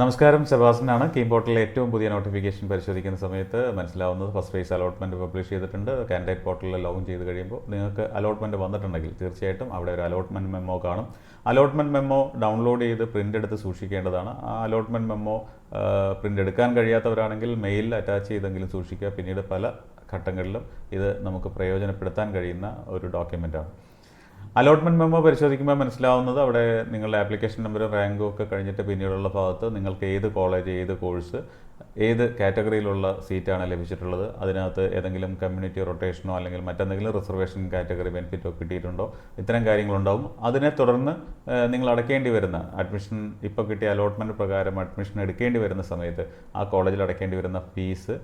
നമസ്കാരം സെബാസ്റ്റനാണ് കീം പോർട്ടലിലെ ഏറ്റവും പുതിയ നോട്ടിഫിക്കേഷൻ പരിശോധിക്കുന്ന സമയത്ത് മനസ്സിലാവുന്നത് ഫസ്റ്റ് ഫേസ് അലോട്ട്മെന്റ് പബ്ലിഷ് ചെയ്തിട്ടുണ്ട്. കാൻഡിഡേറ്റ് പോർട്ടലിൽ ലോഗിൻ ചെയ്ത് കഴിയുമ്പോൾ നിങ്ങൾക്ക് അലോട്ട്മെന്റ് വന്നിട്ടുണ്ടെങ്കിൽ തീർച്ചയായിട്ടും അവിടെ ഒരു അലോട്ട്മെന്റ് മെമ്മോ കാണും. അലോട്ട്മെന്റ് മെമ്മോ ഡൗൺലോഡ് ചെയ്ത് പ്രിന്റ് എടുത്ത് സൂക്ഷിക്കേണ്ടതാണ്. ആ അലോട്ട്മെന്റ് മെമ്മോ പ്രിന്റ് എടുക്കാൻ കഴിയാത്തവരാണെങ്കിൽ മെയിലിൽ അറ്റാച്ച് ചെയ്തെങ്കിലും സൂക്ഷിക്കുക. പിന്നീട് പല ഘട്ടങ്ങളിലും ഇത് നമുക്ക് പ്രയോജനപ്പെടുത്താൻ കഴിയുന്ന ഒരു ഡോക്യുമെന്റാണ് അലോട്ട്മെന്റ് മെമ്മോ പരിശോധിക്കുമ്പോൾ മനസ്സിലാവുന്നത് അവിടെ നിങ്ങളുടെ ആപ്ലിക്കേഷൻ നമ്പറും റാങ്കും ഒക്കെ കഴിഞ്ഞിട്ട് പിന്നീടുള്ള ഭാഗത്ത് നിങ്ങൾക്ക് ഏത് കോളേജ് ഏത് കോഴ്സ് ഏത് കാറ്റഗറിയിലുള്ള സീറ്റാണ് ലഭിച്ചിട്ടുള്ളത്. അതിനകത്ത് ഏതെങ്കിലും കമ്മ്യൂണിറ്റി റൊട്ടേഷനോ അല്ലെങ്കിൽ മറ്റെന്തെങ്കിലും റിസർവേഷൻ കാറ്റഗറി ബെനിഫിറ്റോ കിട്ടിയിട്ടുണ്ടോ? ഇത്തരം കാര്യങ്ങളുണ്ടാവും. അതിനെ തുടർന്ന് നിങ്ങൾ അടയ്ക്കേണ്ടി വരുന്ന അഡ്മിഷൻ ഇപ്പോൾ കിട്ടിയ അലോട്ട്മെന്റ് പ്രകാരം അഡ്മിഷൻ എടുക്കേണ്ടി വരുന്ന സമയത്ത് ആ കോളേജിൽ അടയ്ക്കേണ്ടി വരുന്ന ഫീസ്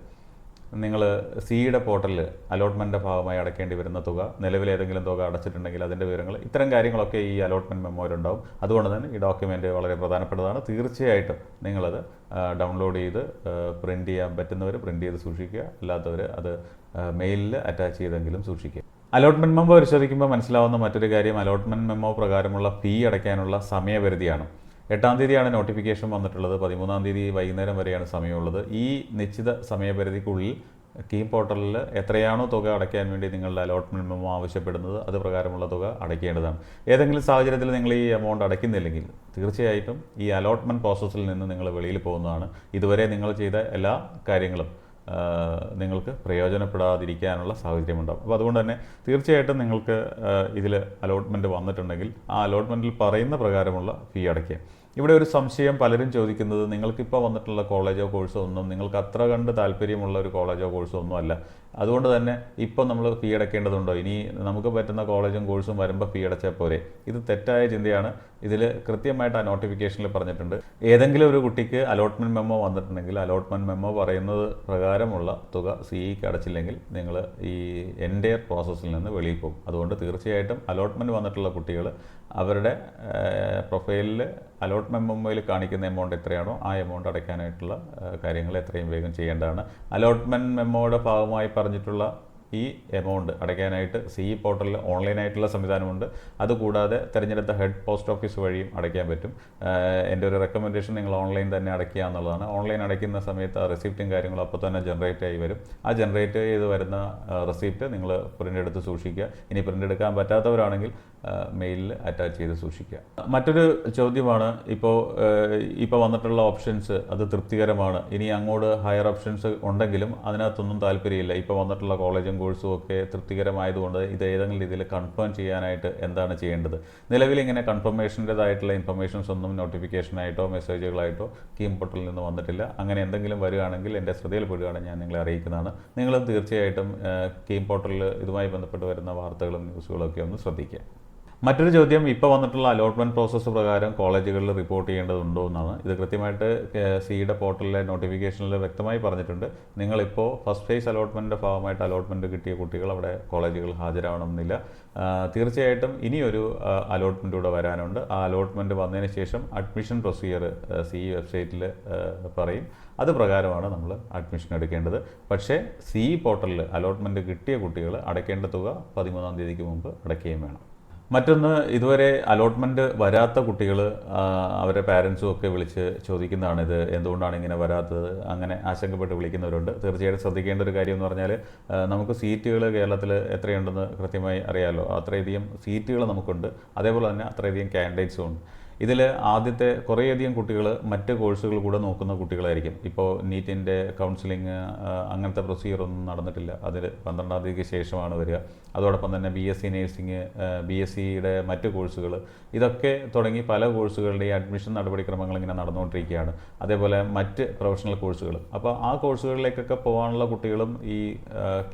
നിങ്ങൾ സിയുടെ പോർട്ടലിൽ അലോട്ട്മെന്റിന്റെ ഭാഗമായി അടയ്ക്കേണ്ടി വരുന്ന തുക നിലവിൽ ഏതെങ്കിലും തുക അടച്ചിട്ടുണ്ടെങ്കിൽ അതിന്റെ വിവരങ്ങൾ ഇത്തരം കാര്യങ്ങളൊക്കെ ഈ അലോട്ട്മെന്റ് മെമ്മോയിലുണ്ടാവും അതുകൊണ്ട് തന്നെ ഈ ഡോക്യുമെന്റ് വളരെ പ്രധാനപ്പെട്ടതാണ്. തീർച്ചയായിട്ടും നിങ്ങളത് ഡൗൺലോഡ് ചെയ്ത് പ്രിന്റ് ചെയ്യാൻ പറ്റുന്നവർ പ്രിന്റ് ചെയ്ത് സൂക്ഷിക്കുക. അല്ലാത്തവർ അത് മെയിലിൽ അറ്റാച്ച് ചെയ്തെങ്കിലും സൂക്ഷിക്കുക. അലോട്ട്മെന്റ് മെമ്മോ പരിശോധിക്കുമ്പോൾ മനസ്സിലാവുന്ന മറ്റൊരു കാര്യം അലോട്ട്മെന്റ് മെമ്മോ പ്രകാരമുള്ള ഫീ അടയ്ക്കാനുള്ള സമയപരിധിയാണ്. എട്ടാം തീയതിയാണ് നോട്ടിഫിക്കേഷൻ വന്നിട്ടുള്ളത്. പതിമൂന്നാം തീയതി വൈകുന്നേരം വരെയാണ് സമയമുള്ളത്. ഈ നിശ്ചിത സമയപരിധിക്കുള്ളിൽ കീം പോർട്ടലിൽ എത്രയാണോ തുക അടയ്ക്കാൻ വേണ്ടി നിങ്ങളുടെ അലോട്ട്മെന്റ് മെമ്മോ ആവശ്യപ്പെടുന്നത് അത് പ്രകാരമുള്ള തുക അടയ്ക്കേണ്ടതാണ്. ഏതെങ്കിലും സാഹചര്യത്തിൽ നിങ്ങൾ ഈ എമൗണ്ട് അടയ്ക്കുന്നില്ലെങ്കിൽ തീർച്ചയായിട്ടും ഈ അലോട്ട്മെന്റ് പ്രോസസ്സിൽ നിന്ന് നിങ്ങൾ വെളിയിൽ പോകുന്നതാണ്. ഇതുവരെ നിങ്ങൾ ചെയ്ത എല്ലാ കാര്യങ്ങളും നിങ്ങൾക്ക് പ്രയോജനപ്പെടാതിരിക്കാനുള്ള സാഹചര്യമുണ്ടാകും അപ്പോൾ അതുകൊണ്ട് തന്നെ തീർച്ചയായിട്ടും നിങ്ങൾക്ക് ഇതിൽ അലോട്ട്മെന്റ് വന്നിട്ടുണ്ടെങ്കിൽ ആ അലോട്ട്മെന്റിൽ പറയുന്ന പ്രകാരമുള്ള ഫീ അടയ്ക്കുക. ഇവിടെ ഒരു സംശയം പലരും ചോദിക്കുന്നത് നിങ്ങൾക്കിപ്പോൾ വന്നിട്ടുള്ള കോളേജോ കോഴ്സോ ഒന്നും നിങ്ങൾക്ക് അത്ര കണ്ട് താല്പര്യമുള്ള ഒരു കോളേജോ കോഴ്സോ ഒന്നും അല്ല. അതുകൊണ്ട് തന്നെ ഇപ്പം നമ്മൾ ഫീ അടയ്ക്കേണ്ടതുണ്ടോ ഇനി നമുക്ക് പറ്റുന്ന കോളേജും കോഴ്സും വരുമ്പോൾ ഫീ അടച്ചാൽ പോരെ. ഇത് തെറ്റായ ചിന്തയാണ്. ഇതിൽ കൃത്യമായിട്ട് ആ നോട്ടിഫിക്കേഷനിൽ പറഞ്ഞിട്ടുണ്ട്. ഏതെങ്കിലും ഒരു കുട്ടിക്ക് അലോട്ട്മെന്റ് മെമ്മോ വന്നിട്ടുണ്ടെങ്കിൽ അലോട്ട്മെന്റ് മെമ്മോ പറയുന്നത് പ്രകാരമുള്ള തുക സിഇക്ക് അടച്ചില്ലെങ്കിൽ നിങ്ങൾ ഈ എൻഡയർ പ്രോസസ്സിൽ നിന്ന് വെളിയിൽ പോകും. അതുകൊണ്ട് തീർച്ചയായിട്ടും അലോട്ട്മെന്റ് വന്നിട്ടുള്ള കുട്ടികൾ അവരുടെ പ്രൊഫൈലിൽ അലോട്ട്മെന്റ് മെമ്മോയിൽ കാണിക്കുന്ന എമൗണ്ട് എത്രയാണോ ആ എമൗണ്ട് അടയ്ക്കാനായിട്ടുള്ള കാര്യങ്ങൾ എത്രയും വേഗം ചെയ്യേണ്ടതാണ്. അലോട്ട്മെന്റ് മെമ്മോയുടെ ഭാഗമായി പറഞ്ഞിട്ടുള്ള ഈ എമൗണ്ട് അടയ്ക്കാനായിട്ട് സി ഇ പോർട്ടലിൽ ഓൺലൈനായിട്ടുള്ള സംവിധാനമുണ്ട്. അതുകൂടാതെ തിരഞ്ഞെടുത്ത ഹെഡ് പോസ്റ്റ് ഓഫീസ് വഴിയും അടയ്ക്കാൻ പറ്റും. എന്റെ ഒരു റെക്കമെൻഡേഷൻ നിങ്ങൾ ഓൺലൈൻ തന്നെ അടയ്ക്കുക എന്നുള്ളതാണ്. ഓൺലൈൻ അടയ്ക്കുന്ന സമയത്ത് ആ റെസിപ്റ്റും കാര്യങ്ങളും അപ്പോൾ തന്നെ ജനറേറ്റ് ആയി വരും. ആ ജനറേറ്റ് ചെയ്ത് വരുന്ന റെസിപ്റ്റ് നിങ്ങൾ പ്രിന്റ് എടുത്ത് സൂക്ഷിക്കുക. ഇനി പ്രിന്റ് എടുക്കാൻ പറ്റാത്തവരാണെങ്കിൽ മെയിലിൽ അറ്റാച്ച് ചെയ്ത് സൂക്ഷിക്കുക. മറ്റൊരു ചോദ്യമാണ് ഇപ്പോൾ ഇപ്പോൾ വന്നിട്ടുള്ള ഓപ്ഷൻസ് അത് തൃപ്തികരമാണ്. ഇനി അങ്ങോട്ട് ഹയർ ഓപ്ഷൻസ് ഉണ്ടെങ്കിലും അതിനകത്തൊന്നും താല്പര്യമില്ല. ഇപ്പോൾ വന്നിട്ടുള്ള കോളേജും കോഴ്സും ഒക്കെ തൃപ്തികരമായതുകൊണ്ട് ഇത് ഏതെങ്കിലും രീതിയിൽ കൺഫേം ചെയ്യാനായിട്ട് എന്താണ് ചെയ്യേണ്ടത്? നിലവിൽ ഇങ്ങനെ കൺഫർമേഷന്റെതായിട്ടുള്ള ഇൻഫർമേഷൻസ് ഒന്നും നോട്ടിഫിക്കേഷനായിട്ടോ മെസ്സേജുകളായിട്ടോ കീം പോർട്ടലിൽ നിന്ന് വന്നിട്ടില്ല. അങ്ങനെ എന്തെങ്കിലും വരികയാണെങ്കിൽ എന്റെ ശ്രദ്ധയിൽപ്പെടുകയാണെങ്കിൽ ഞാൻ നിങ്ങളെ അറിയിക്കുന്നതാണ്. നിങ്ങളും തീർച്ചയായിട്ടും കീം പോർട്ടലിൽ ഇതുമായി ബന്ധപ്പെട്ട് വരുന്ന വാർത്തകളും ന്യൂസുകളൊക്കെ ഒന്ന് ശ്രദ്ധിക്കുക. മറ്റൊരു ചോദ്യം ഇപ്പോൾ വന്നിട്ടുള്ള അലോട്ട്മെന്റ് പ്രോസസ്സ് പ്രകാരം കോളേജുകളിൽ റിപ്പോർട്ട് ചെയ്യേണ്ടതുണ്ടോ എന്നാണ്. ഇത് കൃത്യമായിട്ട് സിയുടെ പോർട്ടലിലെ നോട്ടിഫിക്കേഷനിൽ വ്യക്തമായി പറഞ്ഞിട്ടുണ്ട്. നിങ്ങളിപ്പോൾ ഫസ്റ്റ് ഫേസ് അലോട്ട്മെന്റിന്റെ ഭാഗമായിട്ട് അലോട്ട്മെന്റ് കിട്ടിയ കുട്ടികൾ അവിടെ കോളേജുകളിൽ ഹാജരാവണമെന്നില്ല. തീർച്ചയായിട്ടും ഇനിയൊരു അലോട്ട്മെന്റ് കൂടെ വരാനുണ്ട്. ആ അലോട്ട്മെന്റ് വന്നതിന് ശേഷം അഡ്മിഷൻ പ്രൊസീജിയർ സി വെബ്സൈറ്റിൽ പറയും. അത് പ്രകാരമാണ് നമ്മൾ അഡ്മിഷൻ എടുക്കേണ്ടത്. പക്ഷേ സി പോർട്ടലിൽ അലോട്ട്മെന്റ് കിട്ടിയ കുട്ടികൾ അടയ്ക്കേണ്ട തുക പതിമൂന്നാം തീയതിക്ക് മുമ്പ് അടയ്ക്കുകയും വേണം. മറ്റൊന്ന് ഇതുവരെ അലോട്ട്മെന്റ് വരാത്ത കുട്ടികൾ അവരുടെ പാരൻസും ഒക്കെ വിളിച്ച് ചോദിക്കുന്നതാണ് ഇത്. എന്തുകൊണ്ടാണ് ഇങ്ങനെ വരാത്തത്? അങ്ങനെ ആശങ്കപ്പെട്ട് വിളിക്കുന്നവരുണ്ട്. തീർച്ചയായിട്ടും ശ്രദ്ധിക്കേണ്ട ഒരു കാര്യം എന്ന് പറഞ്ഞാൽ നമുക്ക് സീറ്റുകൾ കേരളത്തിൽ എത്രയുണ്ടെന്ന് കൃത്യമായി അറിയാമല്ലോ അത്രയധികം സീറ്റുകൾ നമുക്കുണ്ട്. അതേപോലെ തന്നെ അത്രയധികം കാൻഡിഡേറ്റ്സും ഉണ്ട്. ഇതിൽ ആദ്യത്തെ കുറേയധികം കുട്ടികൾ മറ്റ് കോഴ്സുകൾ കൂടെ നോക്കുന്ന കുട്ടികളായിരിക്കും. ഇപ്പോൾ നീറ്റിന്റെ കൗൺസിലിംഗ് അങ്ങനത്തെ പ്രൊസീജിയർ ഒന്നും നടന്നിട്ടില്ല. അതിൽ പന്ത്രണ്ടാം തീയതിക്ക് ശേഷമാണ് വരിക. അതോടൊപ്പം തന്നെ B S C nursing B S സിയുടെ മറ്റ് കോഴ്സുകൾ. ഇതൊക്കെ തുടങ്ങി പല കോഴ്സുകളുടെ അഡ്മിഷൻ നടപടിക്രമങ്ങൾ ഇങ്ങനെ നടന്നുകൊണ്ടിരിക്കുകയാണ്. അതേപോലെ മറ്റ് പ്രൊഫഷണൽ കോഴ്സുകൾ. അപ്പോൾ ആ കോഴ്സുകളിലേക്കൊക്കെ പോകാനുള്ള കുട്ടികളും ഈ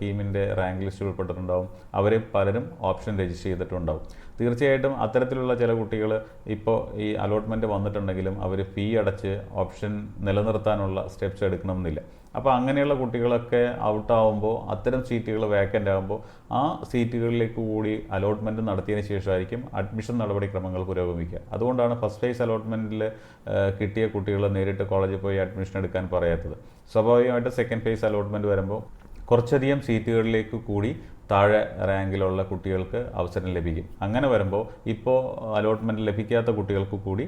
കീമിന്റെ റാങ്ക് ലിസ്റ്റിൽ ഉൾപ്പെട്ടിട്ടുണ്ടാവും. അവരെ പലരും ഓപ്ഷൻ രജിസ്റ്റർ ചെയ്തിട്ടുണ്ടാവും. തീർച്ചയായിട്ടും അത്തരത്തിലുള്ള ചില കുട്ടികൾ ഇപ്പോൾ ഈ അലോട്ട്മെന്റ് വന്നിട്ടുണ്ടെങ്കിലും അവർ ഫീ അടച്ച് ഓപ്ഷൻ നിലനിർത്താനുള്ള സ്റ്റെപ്സ് എടുക്കണമെന്നില്ല. അപ്പോൾ അങ്ങനെയുള്ള കുട്ടികളൊക്കെ ഔട്ടാവുമ്പോൾ അത്തരം സീറ്റുകൾ വേക്കന്റ് ആകുമ്പോൾ ആ സീറ്റുകളിലേക്ക് കൂടി അലോട്ട്മെന്റ് നടത്തിയതിന് ശേഷമായിരിക്കും അഡ്മിഷൻ നടപടിക്രമങ്ങൾ പുരോഗമിക്കുക. അതുകൊണ്ടാണ് ഫസ്റ്റ് ഫേസ് അലോട്ട്മെന്റിൽ കിട്ടിയ കുട്ടികൾ നേരിട്ട് കോളേജിൽ പോയി അഡ്മിഷൻ എടുക്കാൻ പറയാത്തത്. സ്വാഭാവികമായിട്ട് സെക്കൻഡ് ഫേസ് അലോട്ട്മെന്റ് വരുമ്പോൾ കുറച്ചധികം സീറ്റുകളിലേക്ക് കൂടി താഴെ റാങ്കിലുള്ള കുട്ടികൾക്ക് അവസരം ലഭിക്കും. അങ്ങനെ വരുമ്പോൾ ഇപ്പോൾ അലോട്ട്മെന്റ് ലഭിക്കാത്ത കുട്ടികൾക്ക് കൂടി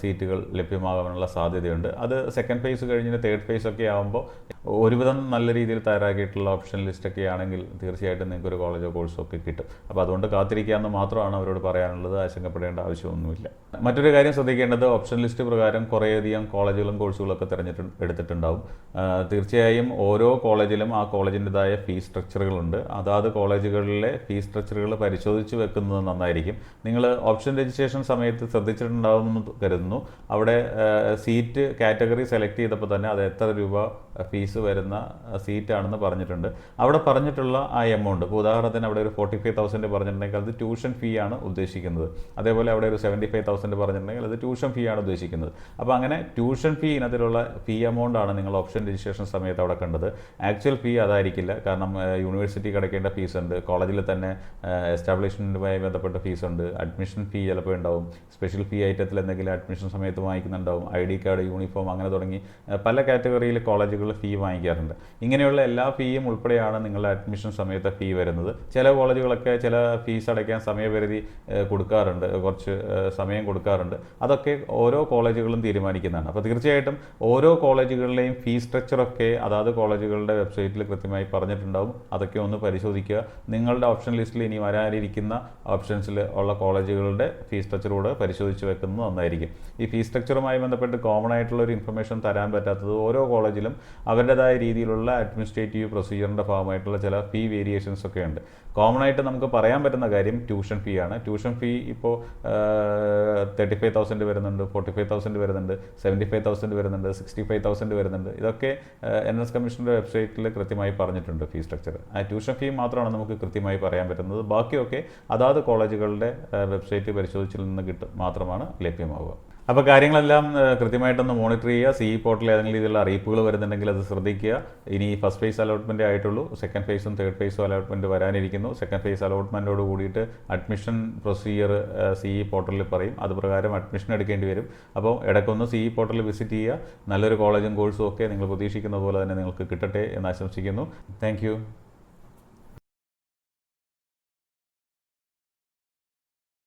സീറ്റുകൾ ലഭ്യമാകാനുള്ള സാധ്യതയുണ്ട്. അത് സെക്കൻഡ് ഫേസ് കഴിഞ്ഞ് തേർഡ് ഫേസ് ഒക്കെ ആകുമ്പോൾ ഒരുവിധം നല്ല രീതിയിൽ തയ്യാറാക്കിയിട്ടുള്ള ഓപ്ഷൻ ലിസ്റ്റ് ഒക്കെ ആണെങ്കിൽ തീർച്ചയായിട്ടും നിങ്ങൾക്ക് ഒരു കോളേജോ കോഴ്സോ ഒക്കെ കിട്ടും. അപ്പോൾ അതുകൊണ്ട് കാത്തിരിക്കാമെന്ന് മാത്രമാണ് അവരോട് പറയാനുള്ളത്. ആശങ്കപ്പെടേണ്ട ആവശ്യമൊന്നുമില്ല. മറ്റൊരു കാര്യം ശ്രദ്ധിക്കേണ്ടത് ഓപ്ഷൻ ലിസ്റ്റ് പ്രകാരം കുറേയധികം കോളേജുകളും കോഴ്സുകളൊക്കെ തിരഞ്ഞെടു എടുത്തിട്ടുണ്ടാവും. തീർച്ചയായും ഓരോ കോളേജിലും ആ കോളേജിന്റെതായ ഫീസ് സ്ട്രക്ചറുകളുണ്ട് അതാത് കോളേജുകളിലെ ഫീസ് സ്ട്രക്ചറുകൾ പരിശോധിച്ച് വെക്കുന്നത് നന്നായിരിക്കും. നിങ്ങൾ ഓപ്ഷൻ രജിസ്ട്രേഷൻ സമയത്ത് ശ്രദ്ധിച്ചിട്ടുണ്ടാവുമെന്ന് കരുതുന്നു. അവിടെ സീറ്റ് കാറ്റഗറി സെലക്ട് ചെയ്തപ്പോൾ തന്നെ അത് എത്ര രൂപ ഫീസ് വരുന്ന സീറ്റാണെന്ന് പറഞ്ഞിട്ടുണ്ട്. അവിടെ പറഞ്ഞിട്ടുള്ള ആ എമൗണ്ട് ഇപ്പോൾ ഉദാഹരണത്തിന് അവിടെ ഒരു ഫോർട്ടി ഫൈവ് തൗസൻഡ് പറഞ്ഞിട്ടുണ്ടെങ്കിൽ അത് ട്യൂഷൻ ഫീ ആണ് ഉദ്ദേശിക്കുന്നത്. അതേപോലെ അവിടെ ഒരു സെവന്റി ഫൈവ് തൗസൻഡ് പറഞ്ഞിട്ടുണ്ടെങ്കിൽ അത് ട്യൂഷൻ ഫീ ആണ് ഉദ്ദേശിക്കുന്നത്. അപ്പോൾ അങ്ങനെ ട്യൂഷൻ ഫീ ഇനത്തിലുള്ള ഫീ എമൗണ്ട് ആണ് നിങ്ങൾ ഓപ്ഷൻ രജിസ്ട്രേഷൻ സമയത്ത് അവിടെ കണ്ടത്. ആക്ച്വൽ ഫീ അതായിരിക്കില്ല. കാരണം യൂണിവേഴ്സിറ്റി കിടക്കേണ്ട ഫീസ് ഉണ്ട്. കോളേജിൽ തന്നെ എസ്റ്റാബ്ലിഷ്മെന്റുമായി ബന്ധപ്പെട്ട ഫീസ് ഉണ്ട്. അഡ്മിഷൻ ഫീ ചിലപ്പോൾ ഉണ്ടാവും. സ്പെഷ്യൽ ഫീ ഐറ്റത്തിൽ എന്തെങ്കിലും അഡ്മിഷൻ സമയത്ത് വാങ്ങിക്കുന്നുണ്ടാവും. ഐ ഡി കാർഡ് യൂണിഫോം അങ്ങനെ തുടങ്ങി പല കാറ്റഗറിയിൽ കോളേജുകൾ ഫീ വാങ്ങിക്കാറുണ്ട്. ഇങ്ങനെയുള്ള എല്ലാ ഫീയും ഉൾപ്പെടെയാണ് നിങ്ങളുടെ അഡ്മിഷൻ സമയത്തെ ഫീ വരുന്നത്. ചില കോളേജുകളൊക്കെ ചില ഫീസ് അടയ്ക്കാൻ സമയപരിധി കൊടുക്കാറുണ്ട്. കുറച്ച് സമയം കൊടുക്കാറുണ്ട്. അതൊക്കെ ഓരോ കോളേജുകളും തീരുമാനിക്കുന്നതാണ്. അപ്പോൾ തീർച്ചയായിട്ടും ഓരോ കോളേജുകളിലെയും ഫീ സ്ട്രക്ചറൊക്കെ അതാത് കോളേജുകളുടെ വെബ്സൈറ്റിൽ കൃത്യമായി പറഞ്ഞിട്ടുണ്ടാവും. അതൊക്കെ ഒന്ന് പരിശോധിക്കുക. നിങ്ങളുടെ ഓപ്ഷൻ ലിസ്റ്റിൽ ഇനി വരാനിരിക്കുന്ന ഓപ്ഷൻസിൽ ഉള്ള കോളേജുകളുടെ ഫീ സ്ട്രക്ചർ പരിശോധിച്ച് വെക്കുന്നത് നന്നായിരിക്കും. ഈ ഫീ സ്ട്രക്ചറുമായി ബന്ധപ്പെട്ട് കോമൺ ആയിട്ടുള്ള ഒരു ഇൻഫർമേഷൻ തരാൻ പറ്റാത്തത് ഓരോ കോളേജിലും അവരുടേതായ രീതിയിലുള്ള അഡ്മിനിസ്ട്രേറ്റീവ് പ്രൊസീജിയറിന്റെ ഭാഗമായിട്ടുള്ള ചില ഫീ വേരിയേഷൻസ് ഒക്കെ ഉണ്ട്. കോമൺ ആയിട്ട് നമുക്ക് പറയാൻ പറ്റുന്ന കാര്യം ട്യൂഷൻ ഫീ ആണ്. ട്യൂഷൻ ഫീ ഇപ്പോൾ തേർട്ടി ഫൈവ് തൗസൻഡ് വരുന്നുണ്ട് ഫോർട്ടി ഫൈവ് തൗസൻഡ് വരുന്നുണ്ട് സെവന്റി ഫൈവ് തൗസൻഡ് വരുന്നുണ്ട് സിക്സ്റ്റി ഫൈവ് തൗസൻഡ് വരുന്നുണ്ട്. ഇതൊക്കെ എൻ എസ് കമ്മീഷന്റെ വെബ്സൈറ്റിൽ കൃത്യമായി പറഞ്ഞിട്ടുണ്ട് ഫീ സ്ട്രക്ചർ ആ ട്യൂഷൻ ഫീ മാത്രമാണ് നമുക്ക് കൃത്യമായി പറയാൻ പറ്റുന്നത്. ബാക്കിയൊക്കെ അതാത് കോളേജുകളുടെ വെബ്സൈറ്റ് പരിശോധിച്ചിൽ നിന്ന് കിട്ടും. മാത്രമാണ് ലഭ്യമാവുക. അപ്പോൾ കാര്യങ്ങളെല്ലാം കൃത്യമായിട്ടൊന്ന് മോണിറ്റർ ചെയ്യുക. സി പോർട്ടലിൽ ഏതെങ്കിലും രീതിയിലുള്ള അറിയിപ്പുകൾ വരുന്നുണ്ടെങ്കിൽ അത് ശ്രദ്ധിക്കുക. ഇനി ഫസ്റ്റ് ഫേസ് അലോട്ട്മെന്റ് ആയിട്ടുള്ളൂ. സെക്കൻഡ് ഫേസും തേർഡ് ഫേസും അലോട്ട്മെന്റ് വരാനിരിക്കുന്നു. സെക്കൻഡ് ഫേസ് അലോട്ട്മെന്റോട് കൂടിയിട്ട് അഡ്മിഷൻ പ്രൊസീജിയർ സി പോർട്ടലിൽ പറയും. അത് പ്രകാരം അഡ്മിഷൻ എടുക്കേണ്ടി വരും. അപ്പോൾ ഇടയ്ക്കൊന്ന് സി പോർട്ടലിൽ വിസിറ്റ് ചെയ്യുക. നല്ലൊരു കോളേജും കോഴ്സും ഒക്കെ നിങ്ങൾ പ്രതീക്ഷിക്കുന്ന പോലെ തന്നെ നിങ്ങൾക്ക് കിട്ടട്ടെ എന്ന് ആശംസിക്കുന്നു. താങ്ക്